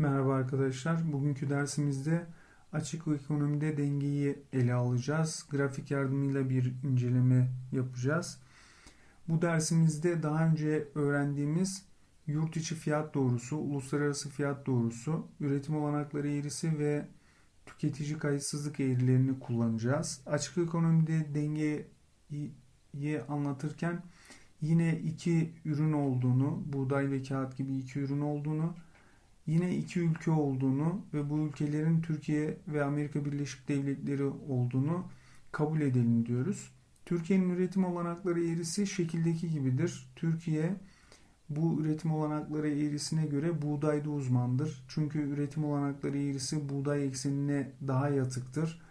Merhaba arkadaşlar. Bugünkü dersimizde açık ekonomide dengeyi ele alacağız. Grafik yardımıyla bir inceleme yapacağız. Bu dersimizde daha önce öğrendiğimiz yurt içi fiyat doğrusu, uluslararası fiyat doğrusu, üretim olanakları eğrisi ve tüketici kayıtsızlık eğrilerini kullanacağız. Açık ekonomide dengeyi anlatırken yine iki ürün olduğunu, buğday ve kağıt gibi iki ürün olduğunu yine iki ülke olduğunu ve bu ülkelerin Türkiye ve Amerika Birleşik Devletleri olduğunu kabul edelim diyoruz. Türkiye'nin üretim olanakları eğrisi şekildeki gibidir. Türkiye bu üretim olanakları eğrisine göre buğdayda uzmandır. Çünkü üretim olanakları eğrisi buğday eksenine daha yatıktır.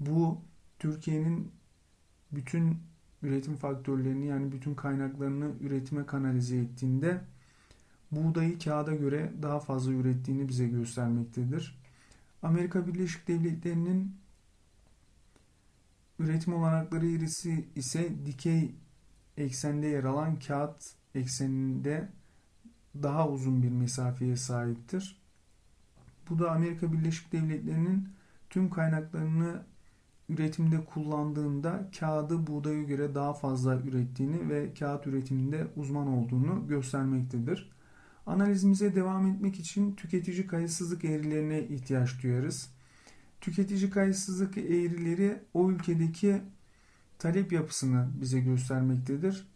Bu Türkiye'nin bütün üretim faktörlerini yani bütün kaynaklarını üretime kanalize ettiğinde buğdayı kağıda göre daha fazla ürettiğini bize göstermektedir. Amerika Birleşik Devletleri'nin üretim olanakları eğrisi ise dikey eksende yer alan kağıt ekseninde daha uzun bir mesafeye sahiptir. Bu da Amerika Birleşik Devletleri'nin tüm kaynaklarını üretimde kullandığında kağıdı buğdaya göre daha fazla ürettiğini ve kağıt üretiminde uzman olduğunu göstermektedir. Analizimize devam etmek için tüketici kayıtsızlık eğrilerine ihtiyaç duyarız. Tüketici kayıtsızlık eğrileri o ülkedeki talep yapısını bize göstermektedir.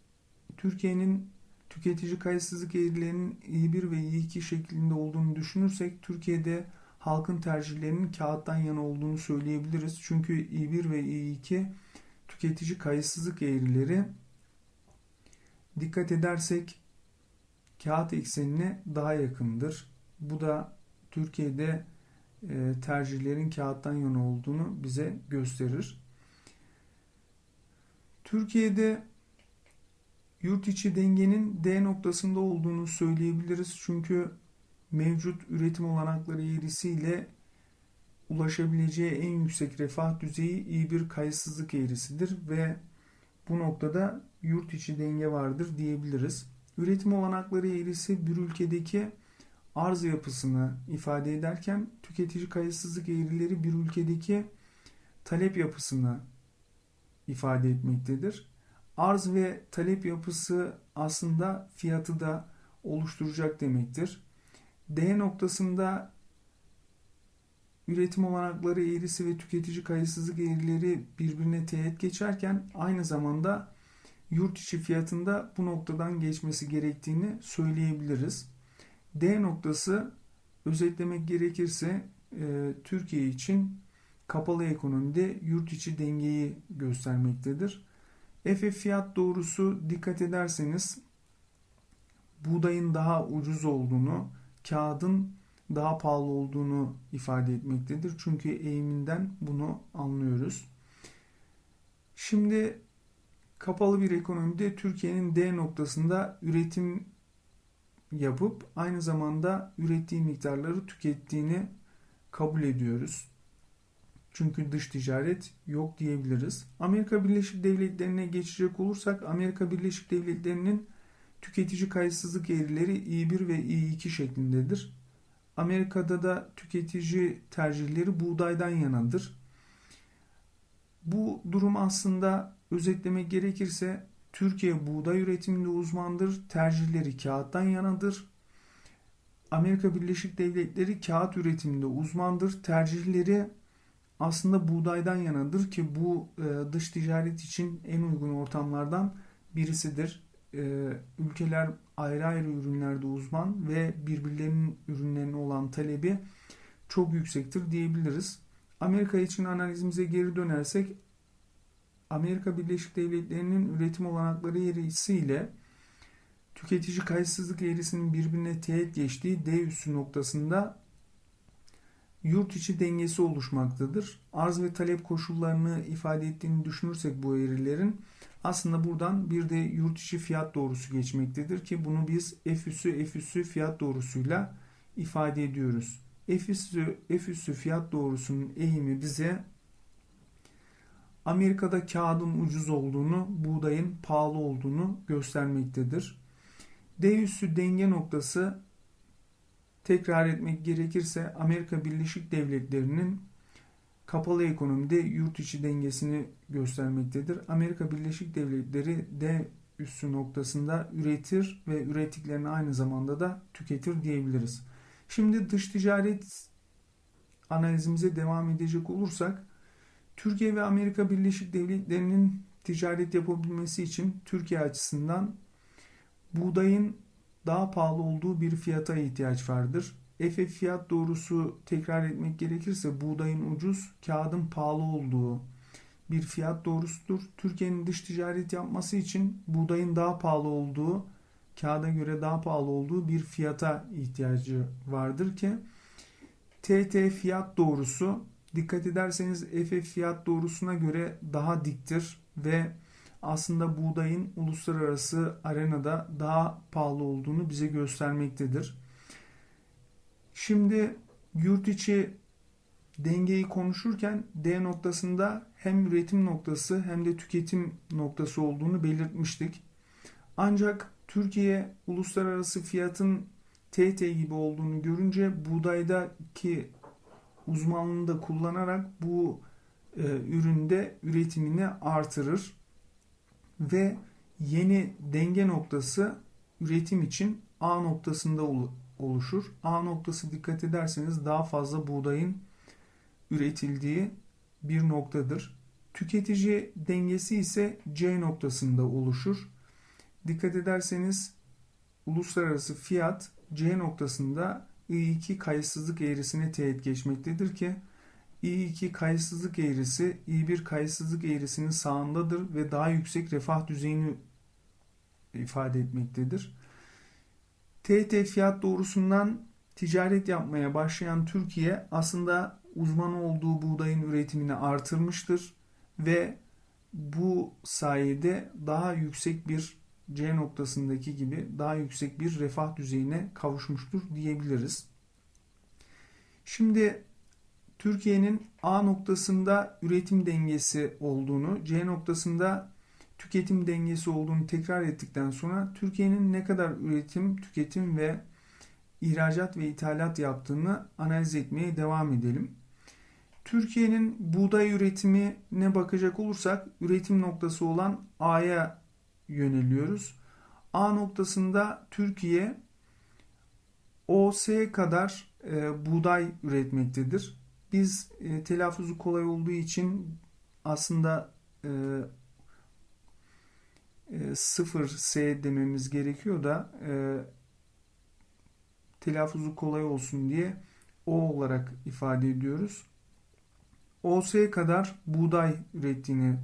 Türkiye'nin tüketici kayıtsızlık eğrilerinin I1 ve I2 şeklinde olduğunu düşünürsek Türkiye'de halkın tercihlerinin kağıttan yana olduğunu söyleyebiliriz. Çünkü I1 ve I2 tüketici kayıtsızlık eğrileri dikkat edersek kağıt eksenine daha yakındır. Bu da Türkiye'de e, tercihlerin kağıttan yana olduğunu bize gösterir. Türkiye'de yurt içi dengenin D noktasında olduğunu söyleyebiliriz. Çünkü mevcut üretim olanakları eğrisiyle ulaşabileceği en yüksek refah düzeyi iyi bir kayıtsızlık eğrisidir ve bu noktada yurt içi denge vardır diyebiliriz. Üretim olanakları eğrisi bir ülkedeki arz yapısını ifade ederken tüketici kayıtsızlık eğrileri bir ülkedeki talep yapısını ifade etmektedir. Arz ve talep yapısı aslında fiyatı da oluşturacak demektir. D noktasında üretim olanakları eğrisi ve tüketici kayıtsızlık eğrileri birbirine teğet geçerken aynı zamanda yurt içi fiyatında bu noktadan geçmesi gerektiğini söyleyebiliriz. D noktası özetlemek gerekirse e, Türkiye için kapalı ekonomide yurt içi dengeyi göstermektedir. F fiyat doğrusu dikkat ederseniz buğdayın daha ucuz olduğunu, kağıdın daha pahalı olduğunu ifade etmektedir. Çünkü eğiminden bunu anlıyoruz. Şimdi kapalı bir ekonomide Türkiye'nin D noktasında üretim yapıp aynı zamanda ürettiği miktarları tükettiğini kabul ediyoruz. Çünkü dış ticaret yok diyebiliriz. Amerika Birleşik Devletleri'ne geçecek olursak Amerika Birleşik Devletleri'nin tüketici kayıtsızlık eğrileri I1 ve I2 şeklindedir. Amerika'da da tüketici tercihleri buğdaydan yanadır. Bu durum aslında özetlemek gerekirse Türkiye buğday üretiminde uzmandır, tercihleri kağıttan yanadır. Amerika Birleşik Devletleri kağıt üretiminde uzmandır, tercihleri aslında buğdaydan yanadır ki bu e, dış ticaret için en uygun ortamlardan birisidir. E, ülkeler ayrı ayrı ürünlerde uzman ve birbirlerinin ürünlerine olan talebi çok yüksektir diyebiliriz. Amerika için analizimize geri dönersek Amerika Birleşik Devletleri'nin üretim olanakları eğrisiyle tüketici kayıtsızlık eğrisinin birbirine teğet geçtiği D üssü noktasında yurt içi dengesi oluşmaktadır. Arz ve talep koşullarını ifade ettiğini düşünürsek bu eğrilerin aslında buradan bir de yurt içi fiyat doğrusu geçmektedir ki bunu biz F üssü F üssü fiyat doğrusuyla ifade ediyoruz. F üssü F üssü fiyat doğrusunun eğimi bize Amerika'da kağıdın ucuz olduğunu, buğdayın pahalı olduğunu göstermektedir. D üssü denge noktası tekrar etmek gerekirse Amerika Birleşik Devletleri'nin kapalı ekonomide yurt içi dengesini göstermektedir. Amerika Birleşik Devletleri D üssü noktasında üretir ve ürettiklerini aynı zamanda da tüketir diyebiliriz. Şimdi dış ticaret analizimize devam edecek olursak Türkiye ve Amerika Birleşik Devletleri'nin ticaret yapabilmesi için Türkiye açısından buğdayın daha pahalı olduğu bir fiyata ihtiyaç vardır. Efe fiyat doğrusu tekrar etmek gerekirse buğdayın ucuz, kağıdın pahalı olduğu bir fiyat doğrusudur. Türkiye'nin dış ticaret yapması için buğdayın daha pahalı olduğu, kağıda göre daha pahalı olduğu bir fiyata ihtiyacı vardır ki TT fiyat doğrusu dikkat ederseniz Efe fiyat doğrusuna göre daha diktir ve aslında buğdayın uluslararası arenada daha pahalı olduğunu bize göstermektedir. Şimdi yurt içi dengeyi konuşurken D noktasında hem üretim noktası hem de tüketim noktası olduğunu belirtmiştik. Ancak Türkiye uluslararası fiyatın TT gibi olduğunu görünce buğdaydaki uzmanlığını da kullanarak bu e, üründe üretimini artırır ve yeni denge noktası üretim için A noktasında oluşur. A noktası dikkat ederseniz daha fazla buğdayın üretildiği bir noktadır. Tüketici dengesi ise C noktasında oluşur. Dikkat ederseniz uluslararası fiyat C noktasında I2 kayıtsızlık eğrisine teğet geçmektedir ki I2 kayıtsızlık eğrisi I1 kayıtsızlık eğrisinin sağındadır ve daha yüksek refah düzeyini ifade etmektedir. TT fiyat doğrusundan ticaret yapmaya başlayan Türkiye aslında uzman olduğu buğdayın üretimini artırmıştır ve bu sayede daha yüksek bir C noktasındaki gibi daha yüksek bir refah düzeyine kavuşmuştur diyebiliriz. Şimdi Türkiye'nin A noktasında üretim dengesi olduğunu, C noktasında tüketim dengesi olduğunu tekrar ettikten sonra Türkiye'nin ne kadar üretim, tüketim ve ihracat ve ithalat yaptığını analiz etmeye devam edelim. Türkiye'nin buğday üretimine bakacak olursak üretim noktası olan A'ya yöneliyoruz. A noktasında Türkiye OS kadar e, buğday üretmektedir. Biz e, telaffuzu kolay olduğu için aslında e, e, 0S dememiz gerekiyor da e, telaffuzu kolay olsun diye O olarak ifade ediyoruz. OS kadar buğday ürettiğini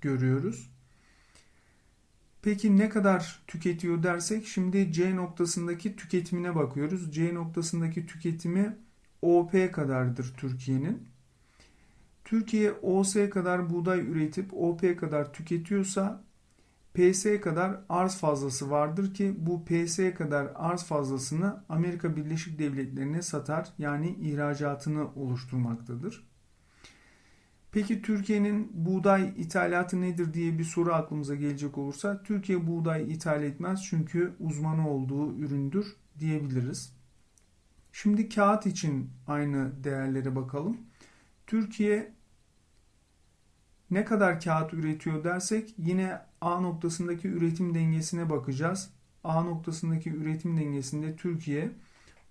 görüyoruz. Peki ne kadar tüketiyor dersek şimdi C noktasındaki tüketimine bakıyoruz. C noktasındaki tüketimi OP kadardır Türkiye'nin. Türkiye OS kadar buğday üretip OP kadar tüketiyorsa PS kadar arz fazlası vardır ki bu PS kadar arz fazlasını Amerika Birleşik Devletleri'ne satar yani ihracatını oluşturmaktadır. Peki Türkiye'nin buğday ithalatı nedir diye bir soru aklımıza gelecek olursa Türkiye buğday ithal etmez çünkü uzmanı olduğu üründür diyebiliriz. Şimdi kağıt için aynı değerlere bakalım. Türkiye ne kadar kağıt üretiyor dersek yine A noktasındaki üretim dengesine bakacağız. A noktasındaki üretim dengesinde Türkiye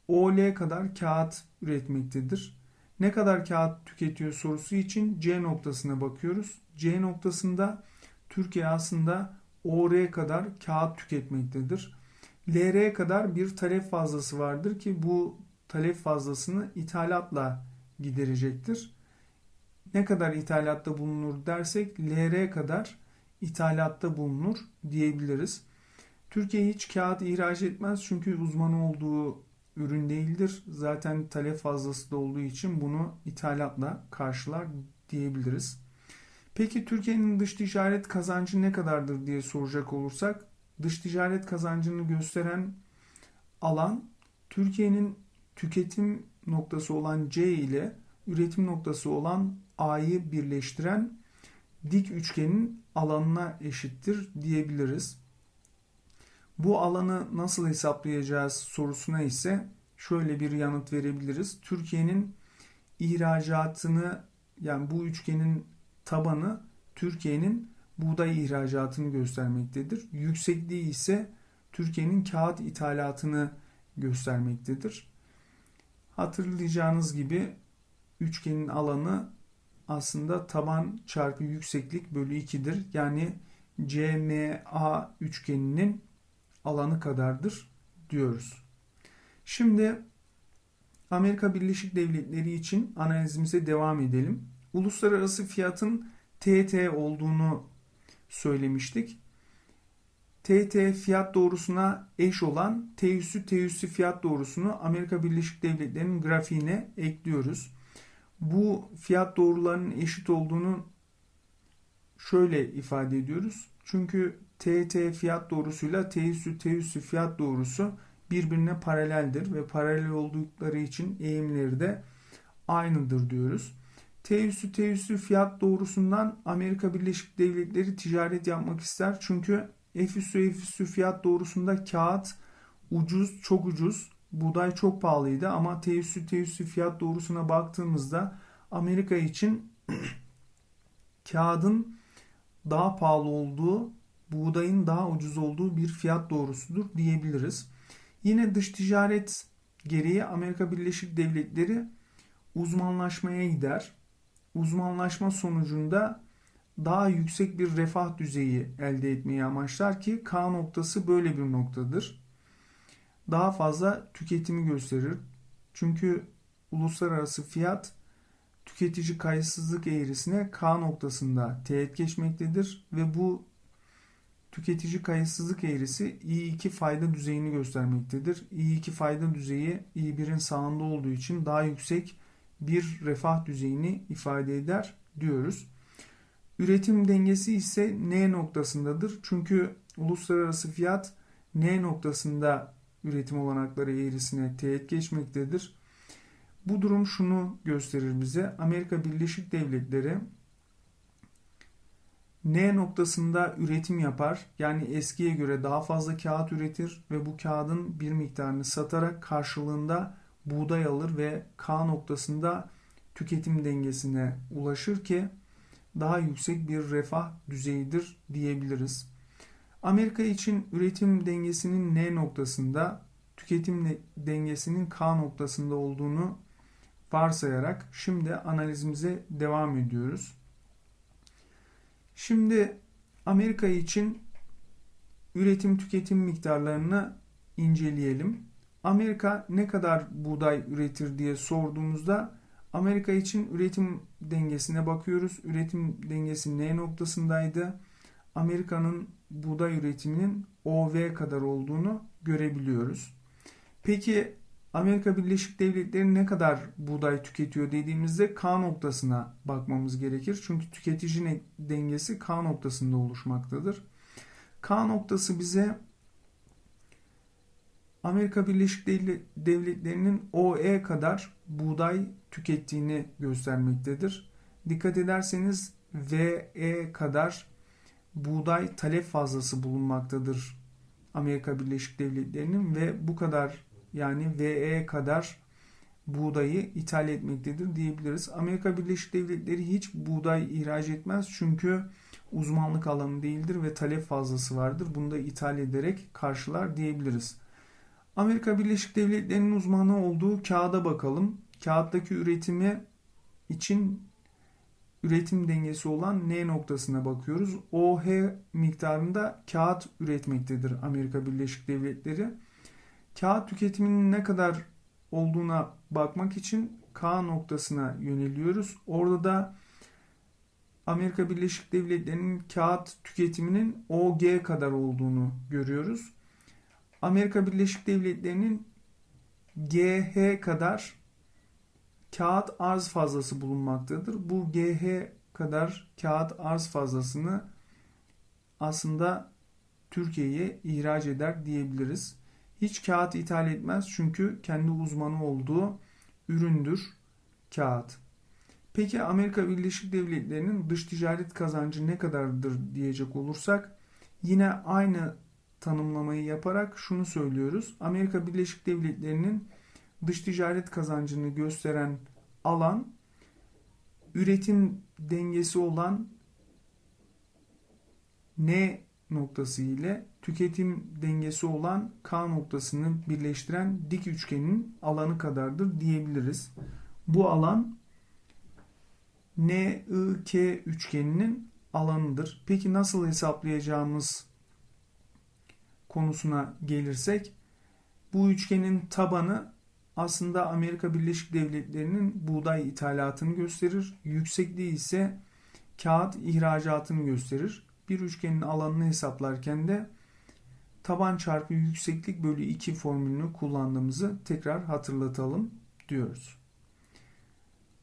OL kadar kağıt üretmektedir. Ne kadar kağıt tüketiyor sorusu için C noktasına bakıyoruz. C noktasında Türkiye aslında OR kadar kağıt tüketmektedir. LR kadar bir talep fazlası vardır ki bu talep fazlasını ithalatla giderecektir. Ne kadar ithalatta bulunur dersek LR kadar ithalatta bulunur diyebiliriz. Türkiye hiç kağıt ihraç etmez çünkü uzman olduğu ürün değildir. Zaten talep fazlası da olduğu için bunu ithalatla karşılar diyebiliriz. Peki Türkiye'nin dış ticaret kazancı ne kadardır diye soracak olursak dış ticaret kazancını gösteren alan Türkiye'nin tüketim noktası olan C ile üretim noktası olan A'yı birleştiren dik üçgenin alanına eşittir diyebiliriz. Bu alanı nasıl hesaplayacağız sorusuna ise şöyle bir yanıt verebiliriz. Türkiye'nin ihracatını yani bu üçgenin tabanı Türkiye'nin buğday ihracatını göstermektedir. Yüksekliği ise Türkiye'nin kağıt ithalatını göstermektedir. Hatırlayacağınız gibi üçgenin alanı aslında taban çarpı yükseklik bölü 2'dir. Yani CMA üçgeninin alanı kadardır diyoruz. Şimdi Amerika Birleşik Devletleri için analizimize devam edelim. Uluslararası fiyatın TT olduğunu söylemiştik. TT fiyat doğrusuna eş olan T üssü T üssü fiyat doğrusunu Amerika Birleşik Devletleri'nin grafiğine ekliyoruz. Bu fiyat doğrularının eşit olduğunu şöyle ifade ediyoruz. Çünkü TT fiyat doğrusuyla T üssü T üssü fiyat doğrusu birbirine paraleldir ve paralel oldukları için eğimleri de aynıdır diyoruz. T üssü T üssü fiyat doğrusundan Amerika Birleşik Devletleri ticaret yapmak ister. Çünkü F üssü F üssü fiyat doğrusunda kağıt ucuz, çok ucuz. Buğday çok pahalıydı ama T üssü T üssü fiyat doğrusuna baktığımızda Amerika için kağıdın daha pahalı olduğu, buğdayın daha ucuz olduğu bir fiyat doğrusudur diyebiliriz. Yine dış ticaret gereği Amerika Birleşik Devletleri uzmanlaşmaya gider. Uzmanlaşma sonucunda daha yüksek bir refah düzeyi elde etmeyi amaçlar ki K noktası böyle bir noktadır. Daha fazla tüketimi gösterir. Çünkü uluslararası fiyat tüketici kayıtsızlık eğrisine K noktasında teğet geçmektedir ve bu tüketici kayıtsızlık eğrisi I2 fayda düzeyini göstermektedir. I2 fayda düzeyi I1'in sağında olduğu için daha yüksek bir refah düzeyini ifade eder diyoruz. Üretim dengesi ise N noktasındadır. Çünkü uluslararası fiyat N noktasında üretim olanakları eğrisine teğet geçmektedir. Bu durum şunu gösterir bize. Amerika Birleşik Devletleri N noktasında üretim yapar. Yani eskiye göre daha fazla kağıt üretir ve bu kağıdın bir miktarını satarak karşılığında buğday alır ve K noktasında tüketim dengesine ulaşır ki daha yüksek bir refah düzeyidir diyebiliriz. Amerika için üretim dengesinin N noktasında, tüketim dengesinin K noktasında olduğunu varsayarak şimdi analizimize devam ediyoruz. Şimdi Amerika için üretim tüketim miktarlarını inceleyelim. Amerika ne kadar buğday üretir diye sorduğumuzda Amerika için üretim dengesine bakıyoruz. Üretim dengesi N noktasındaydı. Amerika'nın buğday üretiminin OV kadar olduğunu görebiliyoruz. Peki Amerika Birleşik Devletleri ne kadar buğday tüketiyor dediğimizde K noktasına bakmamız gerekir. Çünkü tüketici dengesi K noktasında oluşmaktadır. K noktası bize Amerika Birleşik Devletleri'nin OE kadar buğday tükettiğini göstermektedir. Dikkat ederseniz VE kadar buğday talep fazlası bulunmaktadır Amerika Birleşik Devletleri'nin ve bu kadar yani VE kadar buğdayı ithal etmektedir diyebiliriz. Amerika Birleşik Devletleri hiç buğday ihraç etmez çünkü uzmanlık alanı değildir ve talep fazlası vardır. Bunu da ithal ederek karşılar diyebiliriz. Amerika Birleşik Devletleri'nin uzmanı olduğu kağıda bakalım. Kağıttaki üretimi için üretim dengesi olan N noktasına bakıyoruz. OH miktarında kağıt üretmektedir Amerika Birleşik Devletleri. Kağıt tüketiminin ne kadar olduğuna bakmak için K noktasına yöneliyoruz. Orada da Amerika Birleşik Devletleri'nin kağıt tüketiminin OG kadar olduğunu görüyoruz. Amerika Birleşik Devletleri'nin GH kadar kağıt arz fazlası bulunmaktadır. Bu GH kadar kağıt arz fazlasını aslında Türkiye'ye ihraç eder diyebiliriz. Hiç kağıt ithal etmez çünkü kendi uzmanı olduğu üründür kağıt. Peki Amerika Birleşik Devletleri'nin dış ticaret kazancı ne kadardır diyecek olursak yine aynı tanımlamayı yaparak şunu söylüyoruz. Amerika Birleşik Devletleri'nin dış ticaret kazancını gösteren alan üretim dengesi olan N noktası ile tüketim dengesi olan K noktasını birleştiren dik üçgenin alanı kadardır diyebiliriz. Bu alan NIK üçgeninin alanıdır. Peki nasıl hesaplayacağımız konusuna gelirsek bu üçgenin tabanı aslında Amerika Birleşik Devletleri'nin buğday ithalatını gösterir. Yüksekliği ise kağıt ihracatını gösterir. Bir üçgenin alanını hesaplarken de taban çarpı yükseklik bölü 2 formülünü kullandığımızı tekrar hatırlatalım diyoruz.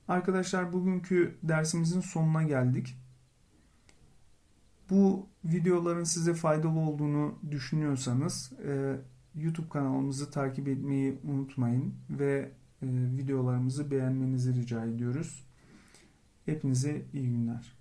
Arkadaşlar bugünkü dersimizin sonuna geldik. Bu videoların size faydalı olduğunu düşünüyorsanız e, YouTube kanalımızı takip etmeyi unutmayın ve e, videolarımızı beğenmenizi rica ediyoruz. Hepinize iyi günler.